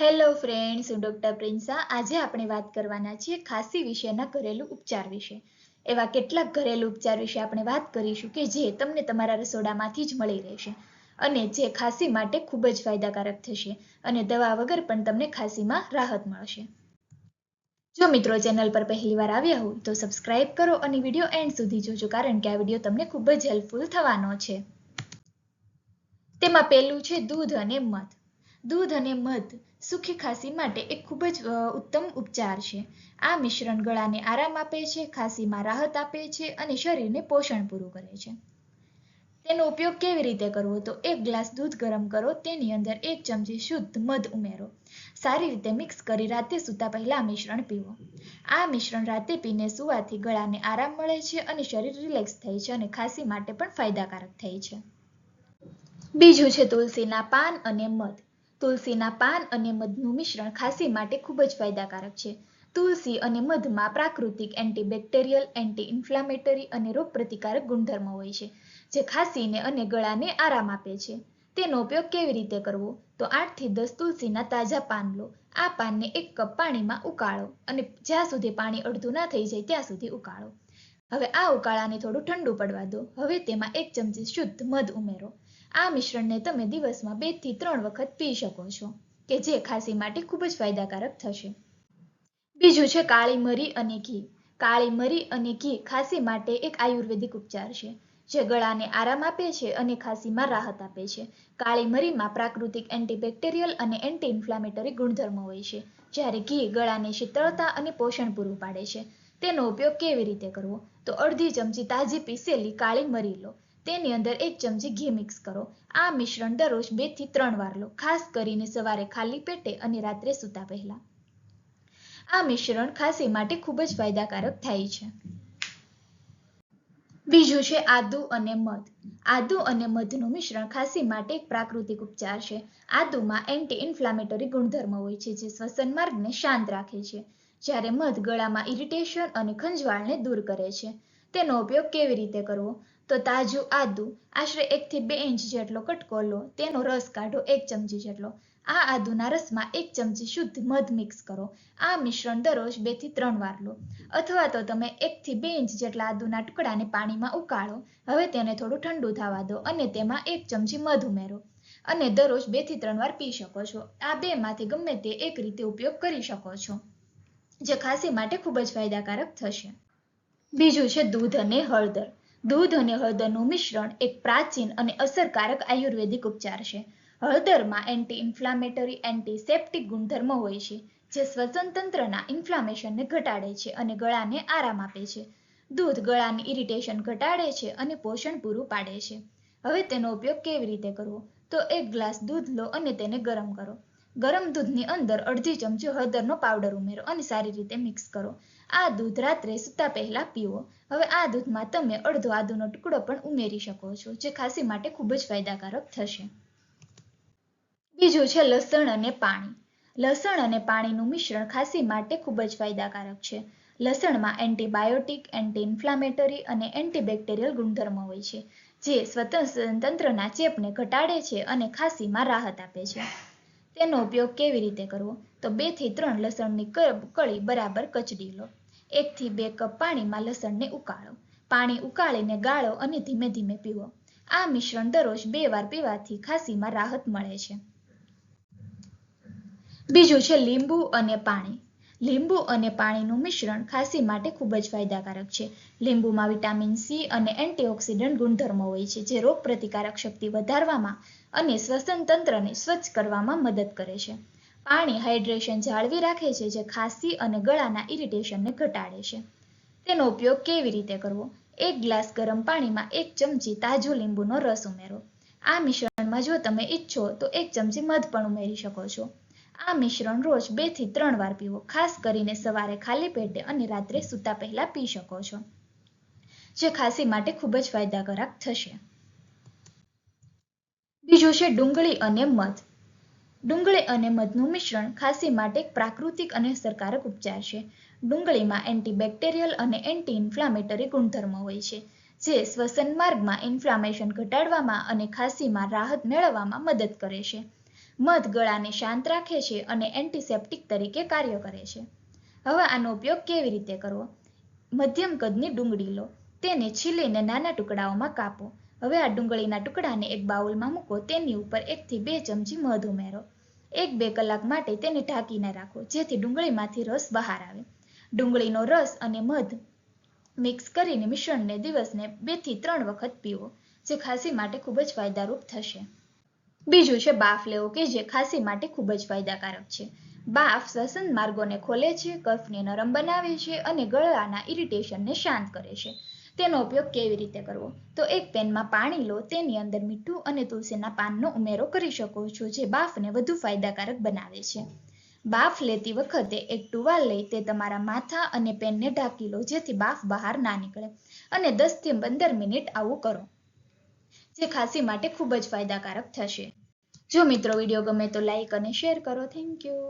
Hello friends હું doctor Prinsa. આજે આપણે વાત કરવાના છીએ ખાંસી વિશેના ઘરેલું ઉપચાર વિશે. એવા કેટલાક ઘરેલું ઉપચાર વિશે આપણે વાત કરીશું કે જે તમને તમારા રસોડામાંથી જ મળી રહેશે અને જે ખાંસી માટે ખૂબ જ ફાયદાકારક થશે અને દવા વગર પણ તમને ખાંસીમાં રાહત મળશે. જો મિત્રો ચેનલ પર પહેલીવાર આવ્યા હોય તો સબસ્ક્રાઇબ કરો અને વીડિયો એન્ડ સુધી જોજો કારણ કે આ વીડિયો તમને ખૂબ જ હેલ્પફુલ થવાનો છે. તેમાં પહેલું છે દૂધ અને મધ. દૂધ અને મધ સુખી ખાંસી માટે એક ખૂબ જ ઉત્તમ ઉપચાર છે. આ મિશ્રણ ગળાને આરામ આપે છે, ખાંસીમાં રાહત આપે છે અને શરીરને પોષણ પૂરું કરે છે. તેનો ઉપયોગ કેવી રીતે કરવો? તો એક ગ્લાસ દૂધ ગરમ કરો, તેની અંદર એક ચમચી શુદ્ધ મધ ઉમેરો. સારી રીતે મિક્સ કરી રાતે સૂતા પહેલા મિશ્રણ પીવો. આ મિશ્રણ રાતે પીને સુવાથી ગળાને આરામ મળે છે અને શરીર રિલેક્સ થાય છે અને ખાંસી માટે પણ ફાયદાકારક થાય છે. બીજું છે તુલસીના પાન અને મધ. તુલસીના પાન અને મધનું મિશ્રણ ખાંસી માટે ખૂબ જ ફાયદાકારક છે. તુલસી અને મધમાં પ્રાકૃતિક એન્ટીબેક્ટેરિયલ એન્ટી ઇન્ફ્લામેટરી અને રોગપ્રતિકારક ગુણધર્મો હોય છે, જે ખાંસીને અને ગળાને આરામ આપે છે. તેનો ઉપયોગ કેવી રીતે કરવો? તો આઠથી દસ તુલસીના તાજા પાન લો. આ પાનને એક કપ પાણીમાં ઉકાળો અને જ્યાં સુધી પાણી અડધું ના થઈ જાય ત્યાં સુધી ઉકાળો. હવે આ ઉકાળાને થોડું ઠંડુ પડવા દો. હવે તેમાં એક ચમચી શુદ્ધ મધ ઉમેરો. આ મિશ્રણને તમે દિવસમાં બેથી ત્રણ વખત પી શકો છો, કે જે ખાંસી માટે ખૂબ જ ફાયદાકારક થશે. બીજું છે કાળી મરી અને ઘી. કાળી મરી અને ઘી ખાંસી માટે એક આયુર્વેદિક ઉપચાર છે, જે ગળાને આરામ આપે છે અને ખાંસીમાં રાહત આપે છે. કાળી મરીમાં પ્રાકૃતિક એન્ટીબેક્ટેરિયલ અને એન્ટી ઇન્ફ્લામેટરી ગુણધર્મો હોય છે, જ્યારે ઘી ગળાને શીતળતા અને પોષણ પૂરું પાડે છે. તેનો ઉપયોગ કેવી રીતે કરવો? તો અડધી ચમચી તાજી પીસેલી કાળી મરી લો. તેની અંદર એક ચમચી ઘી મિક્સ કરો. આ મિશ્રણ દરરોજ બેથી ત્રણ વાર લો. ખાસ કરીને સવારે ખાલી પેટે અને રાત્રે સૂતા પહેલા. આ મિશ્રણ ખાંસી માટે ખૂબ જ ફાયદાકારક થાય છે. બીજું છે આદુ અને મધ. આદુ અને મધનું મિશ્રણ ખાંસી માટે એક પ્રાકૃતિક ઉપચાર છે. આદુમાં એન્ટી ઇન્ફ્લામેટરી ગુણધર્મ હોય છે, જે શ્વસન માર્ગને શાંત રાખે છે. જ્યારે મધ ગળામાં ઇરિટેશન અને ખંજવાળને દૂર કરે છે. તેનો ઉપયોગ કેવી રીતે કરવો? તો તાજું આદુ આશરે એકથી બે ઇંચ જેટલો કટકો લો તેનો રસ કાઢો એક ચમચી જેટલો. આ આદુના રસમાં એક ચમચી શુદ્ધ મધ મિક્સ કરો. આ મિશ્રણ દરરોજ બેથી ત્રણ વાર લો. અથવા તો તમે એકથી બે ઇંચ જેટલા આદુના ટુકડાને પાણીમાં ઉકાળો. હવે તેને થોડું ઠંડુ થવા દો અને તેમાં એક ચમચી મધ ઉમેરો. અને દરરોજ બેથી ત્રણ વાર પી શકો છો. આ બેમાંથી ગમે તે એક રીતે ઉપયોગ કરી શકો છો. જે ખાંસી માટે ખૂબ જ ફાયદાકારક થશે. બીજું છે દૂધ અને હળદર. દૂધ અને હળદરનું મિશ્રણ એક પ્રાચીન અને અસરકારક આયુર્વેદિક ઉપચાર છે. હળદરમાં એન્ટી ઇન્ફ્લામેટરી એન્ટીસેપ્ટિક ગુણધર્મો હોય છે, જે શ્વસન તંત્રના ઇન્ફ્લામેશનને ઘટાડે છે અને ગળાને આરામ આપે છે. દૂધ ગળાની ઇરિટેશન ઘટાડે છે અને પોષણ પૂરું પાડે છે. હવે તેનો ઉપયોગ કેવી રીતે કરવો? તો એક ગ્લાસ દૂધ લો અને તેને ગરમ કરો. ગરમ દૂધની અંદર અડધી ચમચી હળદરનો પાવડર ઉમેરો અને સારી રીતે મિક્સ કરો. આ દૂધ રાત્રે સૂતા પહેલા પીવો. હવે આ દૂધમાં તમે અડધો આદુનો ટુકડો પણ ઉમેરી શકો છો, જે ખાંસી માટે ખૂબ જ ફાયદાકારક થશે. બીજું છે લસણ અને પાણી. લસણ અને પાણીનું મિશ્રણ ખાંસી માટે ખૂબ જ ફાયદાકારક છે. લસણમાં એન્ટીબાયોટિક એન્ટી ઇન્ફ્લામેટરી અને એન્ટીબેક્ટેરિયલ ગુણધર્મો હોય છે, જે સ્વતંત્રના ચેપને ઘટાડે છે અને ખાંસીમાં રાહત આપે છે. તેનો ઉપયોગ કેવી રીતે કરવો? તો બેથી ત્રણ લસણની કળી બરાબર કચડી લો. એકથી બે કપ પાણીમાં લસણને ઉકાળો. પાણી ઉકાળીને ગાળો અને ધીમે ધીમે પીવો. આ મિશ્રણ દરરોજ બે વાર પીવાથી ખાંસીમાં રાહત મળે છે. બીજું છે લીંબુ અને પાણી. લીંબુ અને પાણીનું મિશ્રણ ખાંસી માટે ખૂબ જ ફાયદાકારક છે. લીંબુમાં વિટામિન સી અને એન્ટીઓક્સિડન્ટ ગુણધર્મો હોય છે, જે રોગ પ્રતિકારક શક્તિ વધારવામાં અને શ્વસન તંત્રને સ્વચ્છ કરવામાં મદદ કરે છે. પાણી હાઇડ્રેશન જાળવી રાખે છે, જે ખાંસી અને ગળાના ઇરિટેશનને ઘટાડે છે. તેનો ઉપયોગ કેવી રીતે કરવો? એક ગ્લાસ ગરમ પાણીમાં એક ચમચી તાજો લીંબુનો રસ ઉમેરો. આ મિશ્રણમાં જો તમે ઈચ્છો તો એક ચમચી મધ પણ ઉમેરી શકો છો. આ મિશ્રણ રોજ બેથી ત્રણ વાર પીવો. ખાસ કરીને સવારે ખાલી પેટે અને રાત્રે સૂતા પહેલા પી શકો છો, જે ખાંસી માટે ખૂબ જ ફાયદાકારક થશે. બીજું છે ડુંગળી અને મધ. ડુંગળી અને મધનું મિશ્રણ ખાંસી માટે પ્રાકૃતિક અને અસરકારક ઉપચાર છે. ડુંગળીમાં એન્ટીબેક્ટેરિયલ અને એન્ટી ઇન્ફ્લામેટરી ગુણધર્મો હોય છે, જે શ્વસન માર્ગમાં ઇન્ફ્લામેશન ઘટાડવામાં અને ખાંસીમાં રાહત મેળવવામાં મદદ કરે છે. મધ ગળાને શાંત રાખે છે અને એન્ટિસેપ્ટિક તરીકે કાર્ય કરે છે. હવે આનો ઉપયોગ કેવી રીતે કરવો? મધ્યમ કદની ડુંગળી લો. તેને છીલીને નાના ટુકડાઓમાં કાપો. હવે આ ડુંગળીના ટુકડાને એક બાઉલમાં મૂકો. તેની ઉપર એકથી બે ચમચી મધ ઉમેરો. એક બે કલાક માટે તેને ઢાંકીને રાખો, જેથી ડુંગળીમાંથી રસ બહાર આવે. ડુંગળીનો રસ અને મધ મિક્સ કરીને મિશ્રણને દિવસને બેથી ત્રણ વખત પીવો, જે ખાંસી માટે ખૂબ જ ફાયદારૂપ થશે. બીજું છે બાફ લેવો કે જે ખાંસી માટે ખૂબ જ ફાયદાકારક છે. બાફ શ્વસન માર્ગોને ખોલે છે, કફને નરમ બનાવે છે અને ગળાના ઇરિટેશનને શાંત કરે છે. તેનો ઉપયોગ કેવી રીતે કરવો? તો એક પેનમાં પાણી લો, તેની અંદર મીઠું અને તુલસીના પાનનો ઉમેરો કરી શકો છો, જે બાફને વધુ ફાયદાકારક બનાવે છે. બાફ લેતી વખતે એક ટુવાલ લઈ તે તમારા માથા અને પેનને ઢાંકી લો, જેથી બાફ બહાર ના નીકળે. અને દસથી પંદર મિનિટ આવું કરો. જે ખાંસી માટે ખૂબ જ ફાયદાકારક થશે. જો મિત્રો વીડિયો ગમે તો લાઈક અને શેર કરો. Thank you